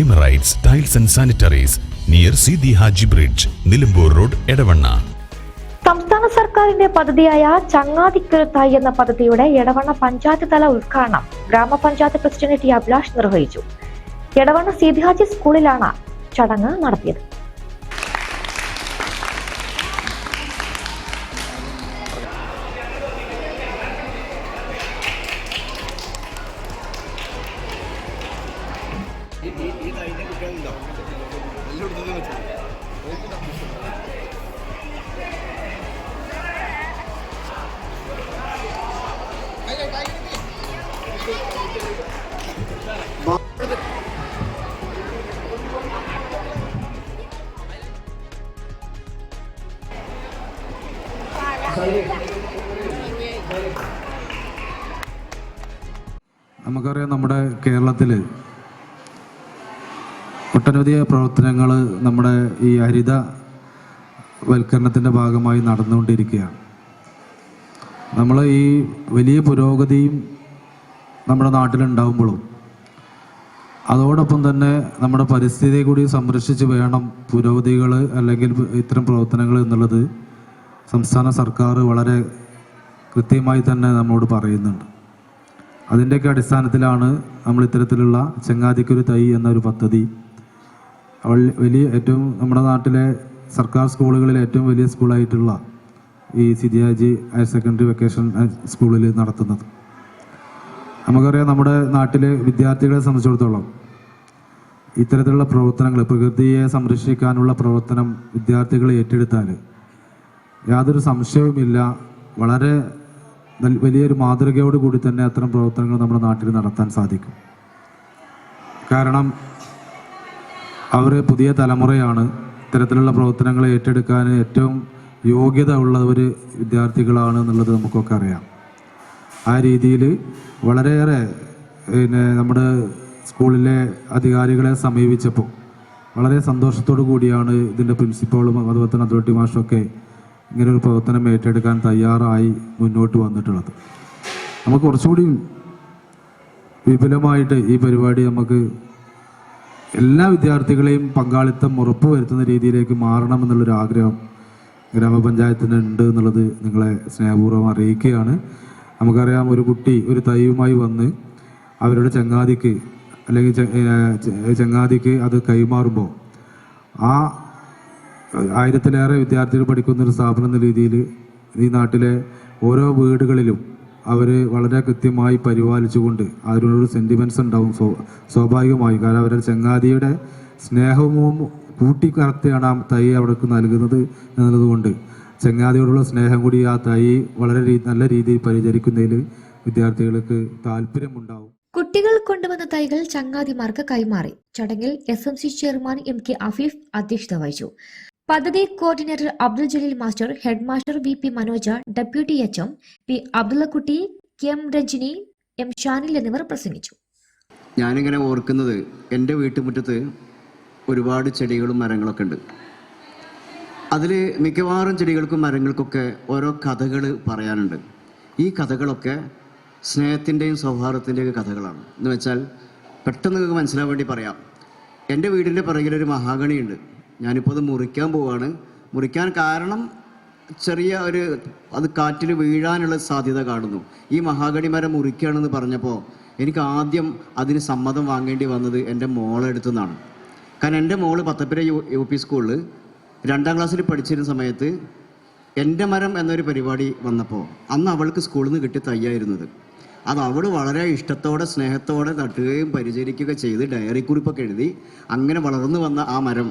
Emirates tiles and sanitaries near C Haji bridge Nilambur road Edavanna സംസ്ഥാന സർക്കാരിന്റെ പദ്ധതിയായ ചങ്ങാതിക്കുരുത്തായി എന്ന പദ്ധതിയുടെ എടവണ്ണ പഞ്ചായത്ത് തല ഉദ്ഘാടനം ഗ്രാമപഞ്ചായത്ത് പ്രസിഡന്റ് ടി അഭിലാഷ് നിർവഹിച്ചു. എടവണ്ണ സിദ്ധിഹാജി സ്കൂളിലാണ് ചടങ്ങ് നടത്തിയത്. നമുക്കറിയാം നമ്മുടെ കേരളത്തിൽ ഒട്ടനവധി പ്രവർത്തനങ്ങൾ നമ്മുടെ ഈ ഹരിത വൽക്കരണത്തിന്റെ ഭാഗമായി നടന്നുകൊണ്ടിരിക്കുകയാണ്. നമ്മൾ ഈ വലിയ പുരോഗതിയും നമ്മുടെ നാട്ടിലുണ്ടാവുമ്പോഴും അതോടൊപ്പം തന്നെ നമ്മുടെ പരിസ്ഥിതിയെ കൂടി സംരക്ഷിച്ച് വേണം പുരോഗതികൾ അല്ലെങ്കിൽ ഇത്തരം പ്രവർത്തനങ്ങൾ എന്നുള്ളത് സംസ്ഥാന സർക്കാർ വളരെ കൃത്യമായി തന്നെ നമ്മോട് പറയുന്നുണ്ട്. അതിന്റെയൊക്കെ അടിസ്ഥാനത്തിലാണ് നമ്മൾ ഇത്തരത്തിലുള്ള ചെങ്ങാതിക്കൊരു തൈ എന്നൊരു പദ്ധതി. വലിയ ഏറ്റവും നമ്മുടെ നാട്ടിലെ സർക്കാർ സ്കൂളുകളിൽ ഏറ്റവും വലിയ സ്കൂളായിട്ടുള്ള ഈ സിദിയാജി ഹയർ സെക്കൻഡറി വെക്കേഷൻ സ്കൂളിൽ നടത്തുന്നത്. നമുക്കറിയാം നമ്മുടെ നാട്ടിലെ വിദ്യാർത്ഥികളെ സംബന്ധിച്ചിടത്തോളം ഇത്തരത്തിലുള്ള പ്രവർത്തനങ്ങൾ പ്രകൃതിയെ സംരക്ഷിക്കാനുള്ള പ്രവർത്തനം വിദ്യാർത്ഥികളെ ഏറ്റെടുത്താൽ യാതൊരു സംശയവുമില്ല. വളരെ വലിയൊരു മാതൃകയോട് കൂടി തന്നെ അത്തരം പ്രവർത്തനങ്ങൾ നമ്മുടെ നാട്ടിൽ നടത്താൻ സാധിക്കും. കാരണം അവർ പുതിയ തലമുറയാണ്. ഇത്തരത്തിലുള്ള പ്രവർത്തനങ്ങൾ ഏറ്റെടുക്കാൻ ഏറ്റവും യോഗ്യത ഉള്ളവർ വിദ്യാർത്ഥികളാണ് എന്നുള്ളത് നമുക്കൊക്കെ അറിയാം. ആ രീതിയിൽ വളരെയേറെ പിന്നെ നമ്മുടെ സ്കൂളിലെ അധികാരികളെ സമീപിച്ചപ്പോൾ വളരെ സന്തോഷത്തോടു കൂടിയാണ് ഇതിന്റെ പ്രിൻസിപ്പാളും അതുപോലെ തന്നെ അതോറിറ്റി മാഷൊക്കെ ഇങ്ങനൊരു പ്രവർത്തനം ഏറ്റെടുക്കാൻ തയ്യാറായി മുന്നോട്ട് വന്നിട്ടുള്ളത്. നമുക്ക് കുറച്ചുകൂടി വിപുലമായിട്ട് ഈ പരിപാടി നമുക്ക് എല്ലാ വിദ്യാർത്ഥികളെയും പങ്കാളിത്തം ഉറപ്പുവരുത്തുന്ന രീതിയിലേക്ക് മാറണമെന്നുള്ളൊരു ആഗ്രഹം ഗ്രാമപഞ്ചായത്തിന് ഉണ്ട് എന്നുള്ളത് നിങ്ങളെ സ്നേഹപൂർവം അറിയിക്കുകയാണ്. നമുക്കറിയാം ഒരു കുട്ടി ഒരു തൈയുമായി വന്ന് അവരുടെ ചങ്ങാതിക്ക് അല്ലെങ്കിൽ ചങ്ങാതിക്ക് അത് കൈമാറുമ്പോൾ ആ ആയിരത്തിലേറെ വിദ്യാർത്ഥികൾ പഠിക്കുന്ന ഒരു സ്ഥാപനം എന്ന രീതിയിൽ ഈ നാട്ടിലെ ഓരോ വീടുകളിലും അവർ വളരെ കൃത്യമായി പരിപാലിച്ചുകൊണ്ട് അതിനോടൊരു സെന്റിമെന്റ്സ് ഉണ്ടാവും. സ്വ സ്വാഭാവികമായും. കാരണം അവരുടെ ചങ്ങാതിയുടെ സ്നേഹവും കൂട്ടിക്കലർത്തിയാണ് ആ തൈ അവർക്ക് നൽകുന്നത് എന്നതുകൊണ്ട് ചങ്ങാതിയോടുള്ള സ്നേഹം കൂടി ആ തൈ വളരെ നല്ല രീതിയിൽ പരിചരിക്കുന്നതിൽ വിദ്യാർത്ഥികൾക്ക് താല്പര്യമുണ്ടാവും. കുട്ടികൾ കൊണ്ടുവന്ന തൈകൾ ചങ്ങാതിമാർക്ക് കൈമാറി. ചടങ്ങിൽ S M C chairman M K Afeef അധ്യക്ഷത വഹിച്ചു. പദ്ധതി coordinator Abdul Jaleel master head master V P Manoja deputy H M P Abdullakutty K M Ranjini M Shanil എന്നിവർ പ്രസംഗിച്ചു. ഞാനിങ്ങനെ ഓർക്കുന്നത് എന്റെ വീട്ടുമുറ്റത്ത് ഒരുപാട് ചെടികളും മരങ്ങളൊക്കെ ഉണ്ട്. അതിൽ മിക്കവാറും ചെടികൾക്കും മരങ്ങൾക്കൊക്കെ ഓരോ കഥകൾ പറയാനുണ്ട്. ഈ കഥകളൊക്കെ സ്നേഹത്തിന്റെയും സൗഹാർദ്ദത്തിന്റെയും കഥകളാണ്. എന്ന് വെച്ചാൽ പെട്ടെന്ന് നിങ്ങൾക്ക് മനസ്സിലാവാൻ വേണ്ടി പറയാം. എന്റെ വീടിന്റെ പിറകിലൊരു മഹാഗണിയുണ്ട്. ഞാനിപ്പോൾ അത് മുറിക്കാൻ പോവാണ്. മുറിക്കാൻ കാരണം ചെറിയ ഒരു അത് കാറ്റിൽ വീഴാനുള്ള സാധ്യത കാണുന്നു. ഈ മഹാഗണി മരം മുറിക്കുകയാണെന്ന് പറഞ്ഞപ്പോൾ എനിക്ക് ആദ്യം അതിന് സമ്മതം വാങ്ങേണ്ടി വന്നത് എന്റെ മോളെടുത്തു നിന്നാണ്. കാരണം എന്റെ മോൾ പത്തപ്പുര യു യു പി സ്കൂളിൽ രണ്ടാം ക്ലാസ്സിൽ പഠിച്ചിരുന്ന സമയത്ത് എന്റെ മരം എന്നൊരു പരിപാടി വന്നപ്പോൾ അന്ന് അവൾക്ക് സ്കൂളിൽ നിന്ന് കിട്ടിയ തയ്യായിരുന്നത്. അത് അവൾ വളരെ ഇഷ്ടത്തോടെ സ്നേഹത്തോടെ നട്ടുകയും പരിചരിക്കുകയും ചെയ്ത് ഡയറി കുറിപ്പൊക്കെ എഴുതി അങ്ങനെ വളർന്നു വന്ന ആ മരം.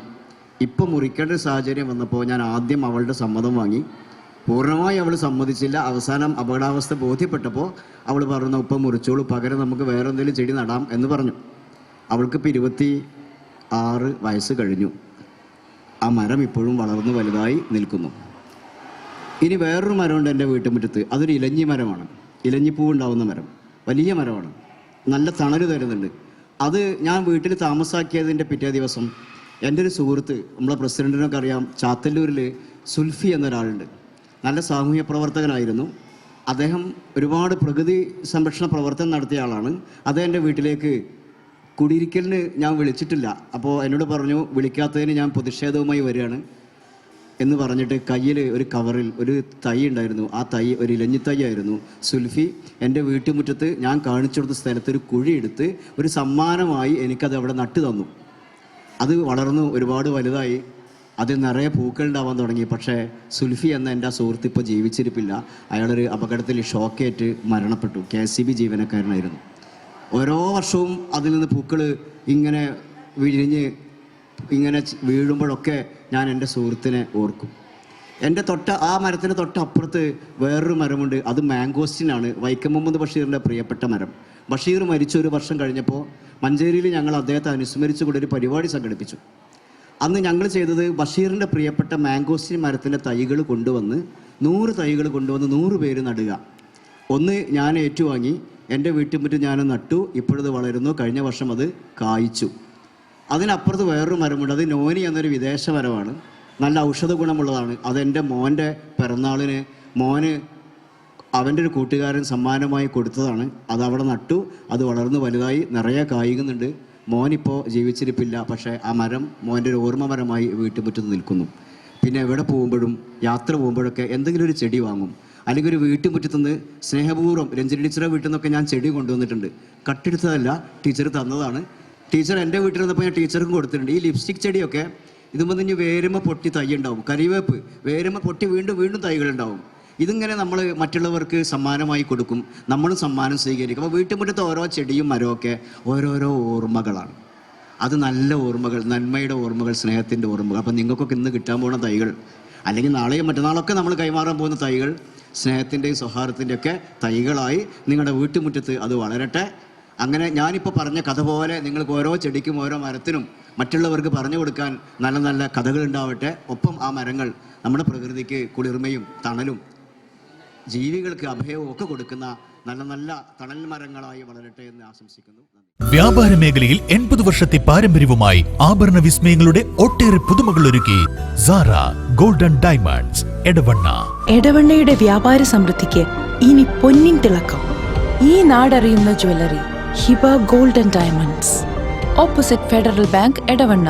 ഇപ്പം മുറിക്കേണ്ട ഒരു സാഹചര്യം വന്നപ്പോൾ ഞാൻ ആദ്യം അവളുടെ സമ്മതം വാങ്ങി. പൂർണമായി അവൾ സമ്മതിച്ചില്ല. അവസാനം അപകടാവസ്ഥ ബോധ്യപ്പെട്ടപ്പോൾ അവൾ പറഞ്ഞു ഉപ്പം മുറിച്ചോളൂ. പകരം നമുക്ക് വേറെ എന്തെങ്കിലും ചെടി നടാം എന്ന് പറഞ്ഞു. അവൾക്ക് ഇപ്പം ഇരുപത്തി ആറ് വയസ്സ് കഴിഞ്ഞു. ആ മരം ഇപ്പോഴും വളർന്നു വലുതായി നിൽക്കുന്നു. ഇനി വേറൊരു മരമുണ്ട് എന്റെ വീട്ടുമുറ്റത്ത്. അതൊരു ഇലഞ്ഞി മരമാണ്. ഇലഞ്ഞിപ്പൂ ഉണ്ടാവുന്ന മരം. വലിയ മരമാണ്. നല്ല തണൽ തരുന്നുണ്ട്. അത് ഞാൻ വീട്ടിൽ താമസാക്കിയതിന്റെ പിറ്റേ ദിവസം എന്റെ ഒരു സുഹൃത്ത് നമ്മളെ പ്രസിഡന്റിനൊക്കെ അറിയാം ചാത്തല്ലൂരിൽ സുൽഫി എന്നൊരാളുണ്ട്. നല്ല സാമൂഹ്യ പ്രവർത്തകനായിരുന്നു. അദ്ദേഹം ഒരുപാട് പ്രകൃതി സംരക്ഷണ പ്രവർത്തനം നടത്തിയ ആളാണ്. അദ്ദേഹം എന്റെ വീട്ടിലേക്ക് കുടിയിരിക്കലിന് ഞാൻ വിളിച്ചിട്ടില്ല. അപ്പോൾ എന്നോട് പറഞ്ഞു വിളിക്കാത്തതിന് ഞാൻ പ്രതിഷേധവുമായി വരികയാണ്. എന്ന് പറഞ്ഞിട്ട് കയ്യിൽ ഒരു കവറിൽ ഒരു തൈ ഉണ്ടായിരുന്നു. ആ തൈ ഒരു ഇലഞ്ഞി തൈ ആയിരുന്നു. സുൽഫി എന്റെ വീട്ടുമുറ്റത്ത് ഞാൻ കാണിച്ചു കൊടുത്ത സ്ഥലത്ത് ഒരു കുഴി എടുത്ത് ഒരു സമ്മാനമായി എനിക്കത് അവിടെ നട്ടു തന്നു. അത് വളർന്നു ഒരുപാട് വലുതായി. അതിൽ നിറയെ പൂക്കൾ ഉണ്ടാവാൻ തുടങ്ങി. പക്ഷേ സുൽഫി എന്ന എന്റെ ആ സുഹൃത്ത് ഇപ്പോൾ ജീവിച്ചിരിപ്പില്ല. അയാളൊരു അപകടത്തിൽ ഷോക്കേറ്റ് മരണപ്പെട്ടു. കെ എസ് സി ബി ജീവനക്കാരനായിരുന്നു. ഓരോ വർഷവും അതിൽ നിന്ന് പൂക്കൾ ഇങ്ങനെ വിരിഞ്ഞ് ഇങ്ങനെ വീഴുമ്പോഴൊക്കെ ഞാൻ എന്റെ സുഹൃത്തിനെ ഓർക്കും. എന്റെ തൊട്ട ആ മരത്തിന് തൊട്ടപ്പുറത്ത് വേറൊരു മരമുണ്ട്. അത് മാംഗോസ്റ്റിനാണ്. വൈക്കം മുഹമ്മദ് ബഷീറിന്റെ പ്രിയപ്പെട്ട മരം. ബഷീർ മരിച്ച ഒരു വർഷം കഴിഞ്ഞപ്പോൾ മഞ്ചേരിയിൽ ഞങ്ങൾ അദ്ദേഹത്തെ അനുസ്മരിച്ചുകൊണ്ട് ഒരു പരിപാടി സംഘടിപ്പിച്ചു. അന്ന് ഞങ്ങൾ ചെയ്തത് ബഷീറിന്റെ പ്രിയപ്പെട്ട മാംഗോസ്റ്റിൻ മരത്തിന്റെ തൈകൾ കൊണ്ടുവന്ന് നൂറ് തൈകൾ കൊണ്ടുവന്ന് നൂറ് പേര് നടുക. ഒന്ന് ഞാൻ ഏറ്റുവാങ്ങി എന്റെ വീട്ടുമുറ്റം ഞാൻ നട്ടു ഇപ്പോഴത് വളരുന്നു കഴിഞ്ഞ വർഷം അത് കായ്ച്ചു. അതിനപ്പുറത്ത് വേറൊരു മരമുണ്ട് അത് നോനി എന്നൊരു വിദേശ മരമാണ്. നല്ല ഔഷധ ഗുണമുള്ളതാണ് അതെന്റെ മോന്റെ പിറന്നാളിന് മോന് അവന്റെ ഒരു കൂട്ടുകാരൻ സമ്മാനമായി കൊടുത്തതാണ്. അത് അവിടെ നട്ടു. അത് വളർന്ന് വലുതായി. നിറയെ കായികുന്നുണ്ട് മോനിപ്പോൾ ജീവിച്ചിരിപ്പില്ല. പക്ഷേ ആ മരം മോന്റെ ഒരു ഓർമ്മ മരമായി വീട്ടുമുറ്റത്ത് നിൽക്കുന്നു. പിന്നെ എവിടെ പോകുമ്പോഴും യാത്ര പോകുമ്പോഴൊക്കെ എന്തെങ്കിലും ഒരു ചെടി വാങ്ങും. അല്ലെങ്കിൽ ഒരു വീട്ടുമുറ്റത്തുനിന്ന് സ്നേഹപൂർവം രഞ്ജിനി ടീച്ചറെ വീട്ടിൽ നിന്നൊക്കെ ഞാൻ ചെടി കൊണ്ടുവന്നിട്ടുണ്ട്. കട്ടെടുത്തതല്ല ടീച്ചർ തന്നതാണ്. ടീച്ചർ എന്റെ വീട്ടിൽ നിന്നപ്പോൾ ഞാൻ ടീച്ചർക്കും കൊടുത്തിട്ടുണ്ട്. ഈ ലിപ്സ്റ്റിക് ചെടിയൊക്കെ ഇതുമ്പോൾ ഇനി വേരുമ പൊട്ടി തൈ ഉണ്ടാവും. കരിവേപ്പ് വേരുമ പൊട്ടി വീണ്ടും വീണ്ടും തൈകളുണ്ടാവും ഇതിങ്ങനെ നമ്മൾ മറ്റുള്ളവർക്ക് സമ്മാനമായി കൊടുക്കും നമ്മളും സമ്മാനം സ്വീകരിക്കും. അപ്പോൾ വീട്ടുമുറ്റത്തെ ഓരോ ചെടിയും മരമൊക്കെ ഓരോരോ ഓർമ്മകളാണ്. അത് നല്ല ഓർമ്മകൾ നന്മയുടെ ഓർമ്മകൾ സ്നേഹത്തിന്റെ ഓർമ്മകൾ. അപ്പം നിങ്ങൾക്കൊക്കെ ഇന്ന് കിട്ടാൻ പോകുന്ന തൈകൾ അല്ലെങ്കിൽ നാളെയും മറ്റന്നാളൊക്കെ നമ്മൾ കൈമാറാൻ പോകുന്ന തൈകൾ സ്നേഹത്തിന്റെയും സൗഹാർദ്ദത്തിന്റെയും ഒക്കെ തൈകളായി നിങ്ങളുടെ വീട്ടുമുറ്റത്ത് അത് വളരട്ടെ. അങ്ങനെ ഞാനിപ്പോൾ പറഞ്ഞ കഥ പോലെ നിങ്ങൾക്ക് ഓരോ ചെടിക്കും ഓരോ മരത്തിനും മറ്റുള്ളവർക്ക് പറഞ്ഞു കൊടുക്കാൻ നല്ല നല്ല കഥകൾ ഉണ്ടാവട്ടെ. ഒപ്പം ആ മരങ്ങൾ നമ്മുടെ പ്രകൃതിക്ക് കുളിർമയും തണലും ജീവികൾക്ക് അഭയവും ഒക്കെ കൊടുക്കുന്ന നല്ല നല്ല തണൽ മരങ്ങളായി വളരട്ടെ എന്ന് ആശംസിക്കുന്നു. വ്യാപാര മേഖലയിൽ എൺപത് വർഷത്തെ പാരമ്പര്യവുമായി ആഭരണ വിസ്മയങ്ങളുടെ ഒട്ടേറെ പുതുമകൾ ഒരുക്കി സാറ ഗോൾഡൻ ഡയമണ്ട്സ് എടവണ്ണ. എടവണ്ണയുടെ വ്യാപാര സമൃദ്ധിക്ക് ഇനി പൊന്നിൻ തിളക്കം. ഈ നാടറിയുന്ന jewellery Hiba golden diamonds. Opposite federal bank Edavanna.